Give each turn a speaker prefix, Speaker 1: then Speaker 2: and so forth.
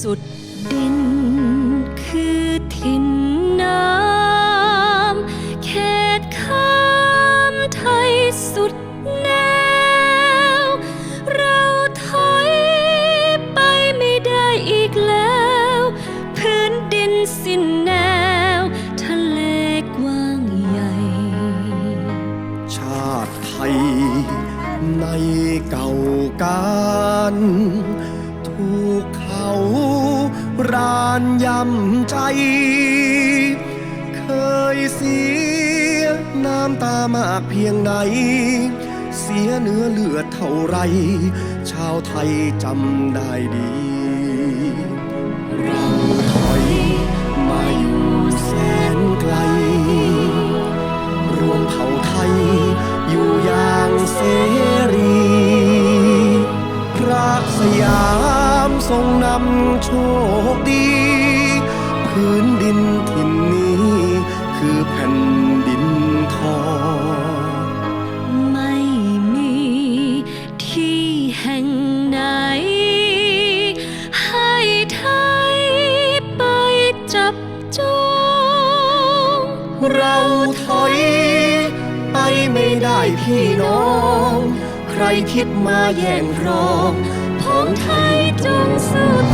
Speaker 1: สุดดินคือถิ่นน้ำเขตข้ามไทยสุดแนว เราถอยไปไม่ได้อีกแล้ว พื้นดินสิ้นแนว ทะเลกว้างใหญ่
Speaker 2: ชาติไทยในเก่าการถูก รานยำใจ เคยเสียน้ำตามากเพียงไหนเสียเนื้อเลือดเท่าไร ชาวไทยจำได้ดีเรา ทรงนำโชคดี พื้นดินถิ่นนี้ คือแผ่นดินทอง
Speaker 1: ไม่มีที่แห่งไหน ให้ไทยไปจับจอง
Speaker 2: เราถอยไปไม่ได้พี่น้อง ใครคิดมาแย่งรอง ของไทยจงสืบ